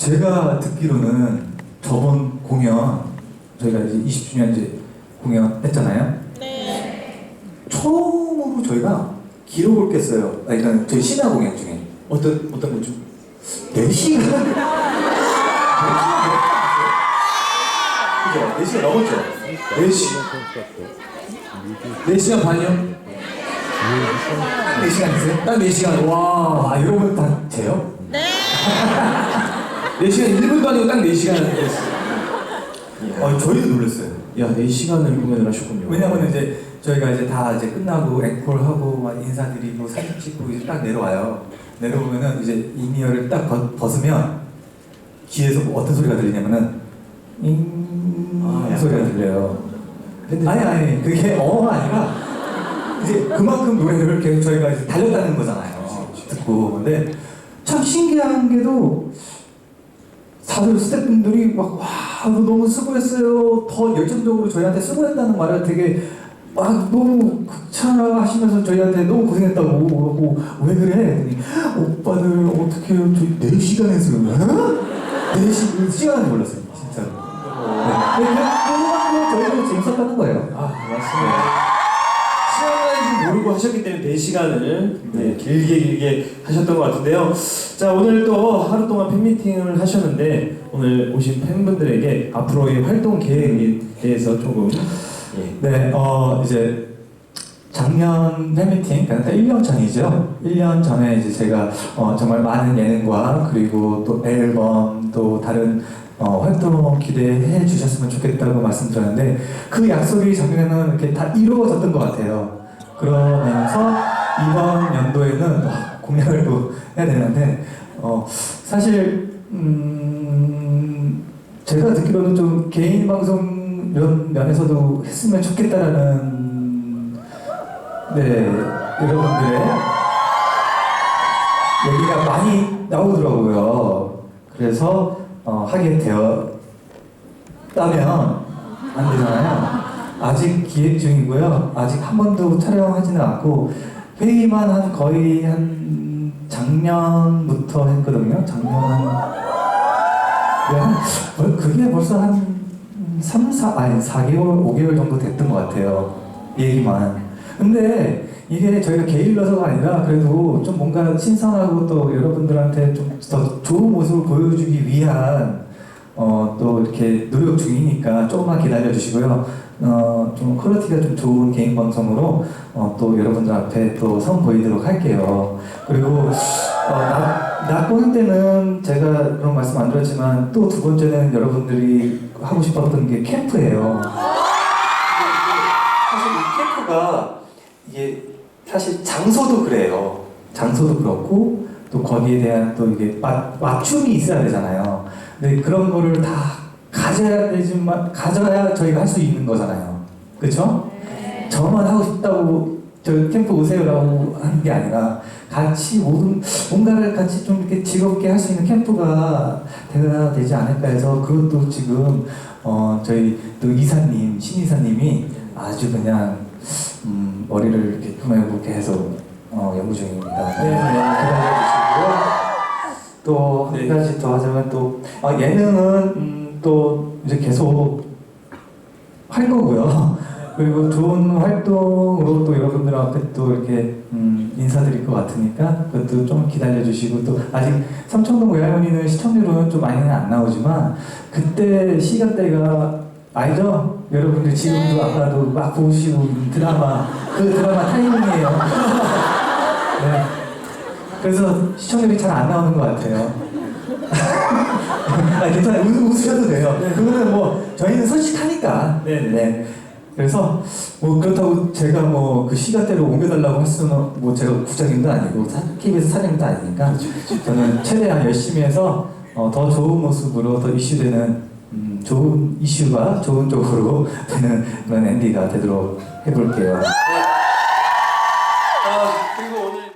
제가 듣기로는 저번 공연 저희가 이제 20주년 이제 공연 했잖아요. 네. 처음으로 저희가 기록을 깼어요. 아, 일단 저희 신화 공연 중에 어떤 어떤 거죠? 4시간. 그죠? 4시간 넘었죠? 4시 4시간 반이요? 4시간 있어요? 딱 4시간 와 아, 여러분 다 돼요? 네. 4시간 1분도 아니고 딱 4시간 어, 저희도 놀랐어요. 야 4시간을 공연을 하셨군요 왜냐면 이제 저희가 이제 다 이제 끝나고 앵콜하고 막 인사드리고 사진 찍고 이제 딱 내려와요. 내려오면은 이제 이니어를 딱 벗- 벗으면 귀에서 뭐 어떤 소리가 들리냐면은 잉 아. 소리가 들려요. 아니 아니 그게 어가 아니라 이제 그만큼 노래를 계속 저희가 이제 달렸다는 거잖아요. 듣고 근데 참 신기한 게도 다들 스태프분들이 막, 와, 너 너무 수고했어요. 더 열정적으로 저희한테 수고했다는 말을 되게 막 너무 극찬하시면서 저희한테 너무 고생했다고 그러고 왜 그래? 오빠들 어떻게 해요? 저희 4시간 했어요. 어? 4시, 시간을 몰랐어요. 진짜로. 네. 그만큼 저희도 재밌었다는 거예요. 아 맞습니다 모르고 하셨기 때문에 4시간을 네, 길게 길게 하셨던 것 같은데요 자 오늘 또 하루 동안 팬미팅을 하셨는데 오늘 오신 팬분들에게 앞으로의 활동 계획에 대해서 조금 예. 네, 어, 이제 작년 팬미팅, 그러니까 1년 전이죠. 1년 전에 이제 제가 어, 정말 많은 예능과 그리고 또 앨범 또 다른 어, 활동 기대해 주셨으면 좋겠다고 말씀드렸는데 그 약속이 작년에는 이렇게 다 이루어졌던 것 같아요. 그러면서 이번 연도에는 와, 공약을 또 해야 되는데 어, 사실 음, 제가 듣기로는 좀 개인 방송 이런 면에서도 했으면 좋겠다라는 네 여러분들의 얘기가 많이 나오더라고요. 그래서 어, 하게 되었다면 안 되잖아요. 아직 기획 중이고요. 아직 한 번도 촬영하지는 않고 회의만 한 거의 한 작년부터 했거든요. 작년 한 네, 그게 벌써 한 3, 4, 아니 4개월, 5개월 정도 됐던 것 같아요. 얘기만. 근데 이게 저희가 게을러서가 아니라 그래도 좀 뭔가 신선하고 또 여러분들한테 좀 더 좋은 모습을 보여주기 위한 어, 또 이렇게 노력 중이니까 조금만 기다려 주시고요. 어, 좀 퀄리티가 좀 좋은 개인 방송으로 어, 또 여러분들 앞에 또 선보이도록 할게요. 그리고 어, 나, 낙고는 때는 제가 그런 말씀 안 드렸지만 또 두 번째는 여러분들이 하고 싶었던 게 캠프예요. 사실 이 캠프가 이게 사실 장소도 그래요. 장소도 그렇고 또 거기에 대한 또 이게 맞, 맞춤이 있어야 되잖아요. 근데 그런 거를 다 가져야 되지만 가져야 저희가 할 수 있는 거잖아요. 그렇죠? 저만 하고 싶다고 저 캠프 오세요라고 하는 게 아니라 같이 모든 뭔가를 같이 좀 이렇게 즐겁게 할 수 있는 캠프가 돼야 되지 않을까 해서 그것도 지금 어 저희 또 이사님 신 이사님이 아주 그냥 음 머리를 이렇게 품에고 계속 어 연구 중입니다. 네, 기다려주시고요. 또한 네. 가지 더 하자면 또 어, 예능은 음, 또 이제 계속 할 거고요. 그리고 좋은 활동으로 또 여러분들 앞에 또 이렇게 음, 인사드릴 것 같으니까 그것도 좀 기다려 주시고 또 아직 삼청동 외할머니는 시청률은 좀 많이는 안 나오지만 그때 시간대가 알죠? 여러분들 지금도 네. 아까도 막 보시고 드라마 그 드라마 타이밍이에요. 네. 그래서 시청률이 잘 안 나오는 것 같아요. 아, 괜찮아요. 웃, 웃으셔도 돼요. 그거는 뭐 저희는 솔직하니까. 네, 네. 네. 그래서 뭐 그렇다고 제가 뭐 그 시간대로 옮겨달라고 할 수는 뭐 제가 국장님도 아니고 사- KBS 사장님도 아니니까 저는 최대한 열심히 해서 어, 더 좋은 모습으로 더 이슈되는 음, 좋은 이슈가 좋은 쪽으로 되는 그런 엔디가 되도록 해볼게요. 아 그리고 오늘